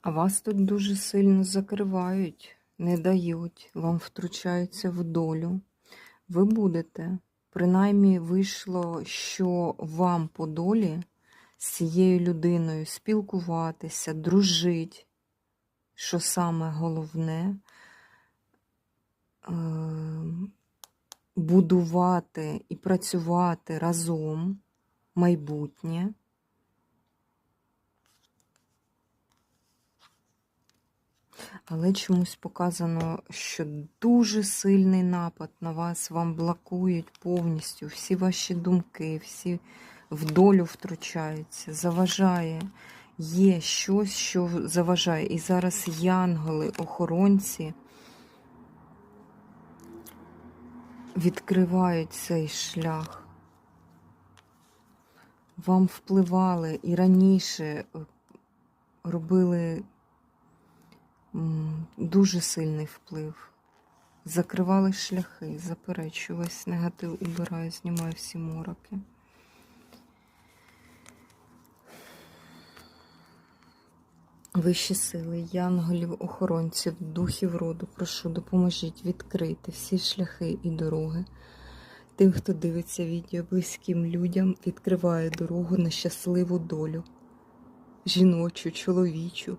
А вас тут дуже сильно закривають, не дають, вам втручаються в долю. Ви будете, принаймні вийшло, що вам по долі з цією людиною спілкуватися, дружить, що саме головне, е, будувати і працювати разом майбутнє. Але чомусь показано, що дуже сильний напад на вас, вам блокують повністю всі ваші думки, всі в долю втручаються, заважає. Є щось, що заважає. І зараз янголи, охоронці відкривають цей шлях. Вам впливали і раніше е, робили дуже сильний вплив. Закривали шляхи, заперечую, весь негатив убираю, знімаю всі мороки. Вищі сили, янголів, охоронців, духів роду, прошу, допоможіть відкрити всі шляхи і дороги. Тим, хто дивиться відео близьким людям, відкриває дорогу на щасливу долю. Жіночу, чоловічу.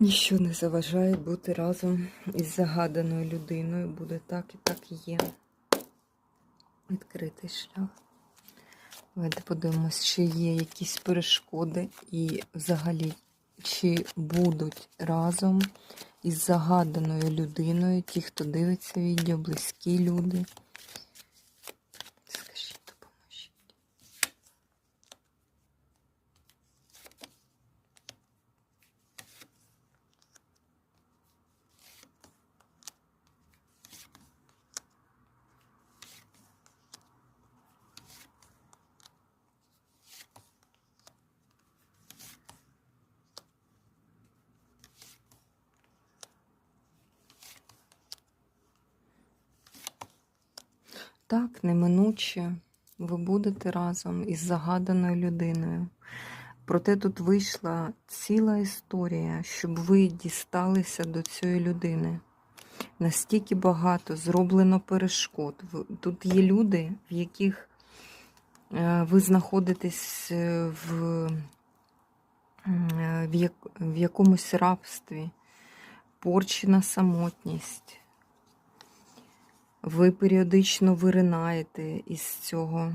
Ніщо не заважає бути разом із загаданою людиною. Буде так і так і є. Відкритий шлях. Давайте подивимось, чи є якісь перешкоди і взагалі, чи будуть разом із загаданою людиною, ті, хто дивиться відео, близькі люди. Так, неминуче ви будете разом із загаданою людиною. Проте тут вийшла ціла історія, щоб ви дісталися до цієї людини. Настільки багато зроблено перешкод. Тут є люди, в яких е, ви знаходитесь е, в, е, в, як, в якомусь рабстві, порчена самотність. Ви періодично виринаєте із цього